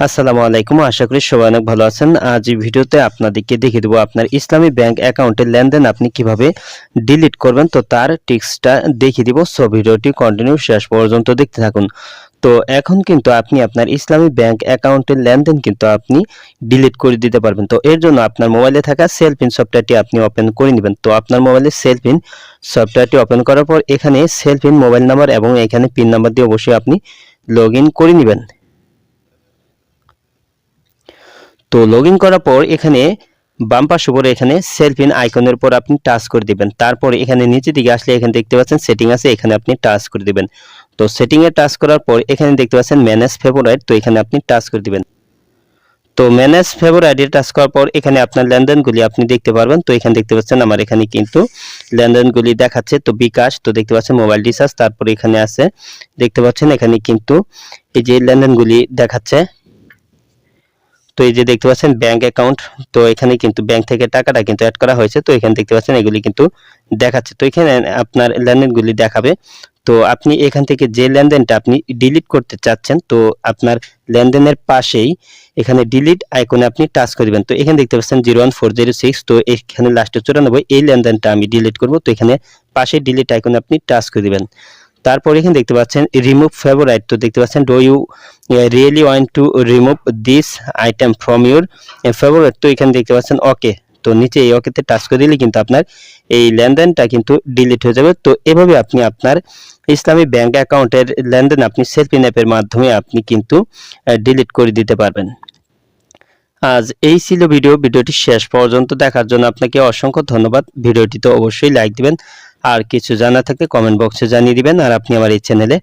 আসসালামু আলাইকুম, আশা করি সবাই অনেক ভালো আছেন। আজ এই ভিডিওতে আপনাদেরকে দেখিয়ে দেবো আপনার ইসলামী ব্যাংক অ্যাকাউন্টের লেনদেন আপনি কীভাবে ডিলিট করবেন, তো তার টিক্সটা দেখিয়ে দিব। সো ভিডিওটি কন্টিনিউ শেষ পর্যন্ত দেখতে থাকুন। তো এখন কিন্তু আপনি আপনার ইসলামী ব্যাংক অ্যাকাউন্টের লেনদেন কিন্তু আপনি ডিলিট করে দিতে পারবেন। তো এর জন্য আপনার মোবাইলে থাকা সেলফিন সফটওয়্যারটি আপনি ওপেন করে নেবেন। তো আপনার মোবাইলে সেলফিন সফটওয়্যারটি ওপেন করার পর এখানে সেলফিন মোবাইল নাম্বার এবং এখানে পিন নাম্বার দিয়ে অবশ্যই আপনি লগ করে নেবেন। তো লগ করার পর এখানে বাম পাশে উপরে এখানে সেলফিন আইকনের উপর আপনি টাচ করে দিবেন। তারপর এখানে নিচে দিকে আসলে এখানে দেখতে পাচ্ছেন সেটিং আছে, এখানে আপনি টাচ করে দিবেন। তো সেটিং এ টাচ করার পর এখানে দেখতে পাচ্ছেন ম্যানেজ ফেভারাইট তো এখানে আপনি টাচ করে দিবেন। তো ম্যানেজ ফেভারাইটে টাচ করার পর এখানে আপনার লেনদেনগুলি আপনি দেখতে পারবেন। তো এখানে দেখতে পাচ্ছেন আমার এখানে কিন্তু লেনদেনগুলি দেখাচ্ছে। তো বিকাশ, তো দেখতে পাচ্ছেন মোবাইল রিচার্জ তারপর এখানে আছে, দেখতে পাচ্ছেন এখানে কিন্তু এই যে লেনদেনগুলি দেখাচ্ছে। তো এই যে দেখতে পাচ্ছেন ব্যাংক অ্যাকাউন্ট তো এখানে কিন্তু ব্যাংক থেকে টাকাটা কিন্তু অ্যাড করা হয়েছে। তো এখানে দেখতে পাচ্ছেন এগুলি কিন্তু দেখাচ্ছে। তো এখানে আপনার লেনদেনগুলি দেখাবে। তো আপনি এখান থেকে যে লেনদেনটা আপনি ডিলিট করতে চাচ্ছেন, তো আপনার লেনদেনের পাশেই এখানে ডিলিট আইকনে আপনি টাচ করবেন তো এখানে দেখতে পাচ্ছেন zero one four zero six তো এখানে লাস্টে চুরানব্বই, এই লেনদেনটা আমি ডিলিট করব। তো এখানে পাশে ডিলিট আইকনে আপনি টাচ করে দিবেন। তারপর এখানে দেখতে পাচ্ছেন রিমুভ ফেভারাইট তো দেখতে পাচ্ছেন do you really want to remove this item from your favourite তো এখানে দেখতে পাচ্ছেন ওকে তো নিচে এই ওকেতে টাচ করে দিলে কিন্তু আপনার এই লেনদেনটা কিন্তু ডিলিট হয়ে যাবে। তো এভাবে আপনি আপনার ইসলামী ব্যাংক অ্যাকাউন্টের লেনদেন আপনি সেলফিন অ্যাপের মাধ্যমে আপনি কিন্তু ডিলিট করে দিতে পারবেন। আজ এই ছিল ভিডিও। ভিডিওটি শেষ পর্যন্ত দেখার জন্য আপনাকে অসংখ্য ধন্যবাদ। ভিডিওটিতে অবশ্যই লাইক দিবেন। আর কিছু জানা থাকলে কমেন্ট বক্সে জানিয়ে দিবেন। আর আপনি আমার এই চ্যানেলে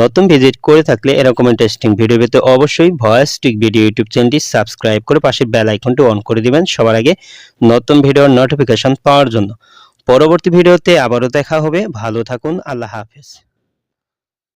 নতুন ভিজিট করে থাকলে এরকম ইন্টারেস্টিং ভিডিও পেতে অবশ্যই ভয়েস টিক ভিডিও ইউটিউব চ্যানেলটি সাবস্ক্রাইব করে পাশে বেল আইকনটি অন করে দিবেন সবার আগে নতুন ভিডিওর নোটিফিকেশন পাওয়ার জন্য। পরবর্তী ভিডিওতে আবারও দেখা হবে। ভালো থাকুন। আল্লাহ হাফেজ।